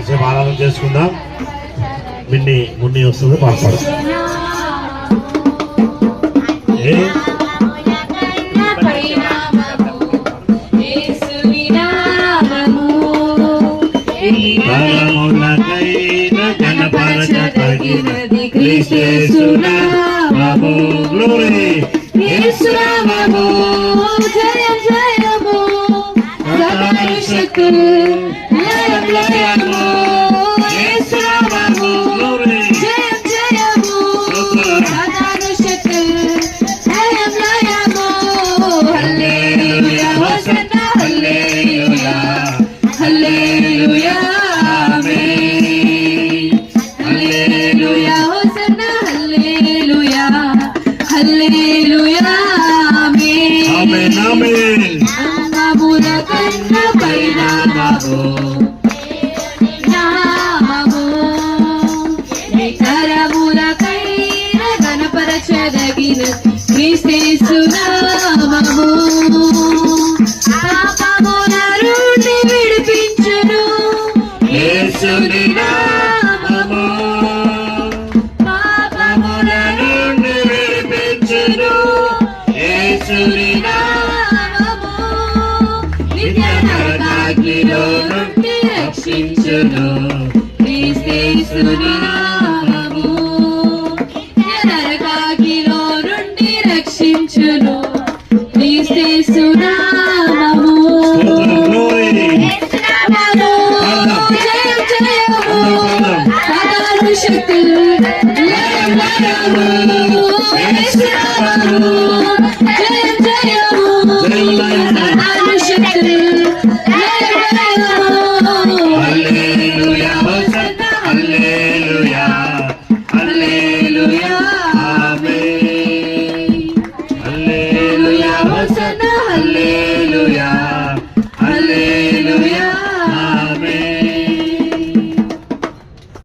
కొంచెం ఆరాధన చేసుకుందాం మిన్ని మున్ని వస్తుంది పాడతాడు జయ తరములకైన కనపరచదగినది శక్తులు Glory. Glory. యేసుని నామము. నిత్య నరకాగ్నిలో నుండి రక్షించును క్రీస్తేసుని నామము. నిత్య నరకాగ్నిలో నుండి రక్షించును క్రీస్తేసు నామము.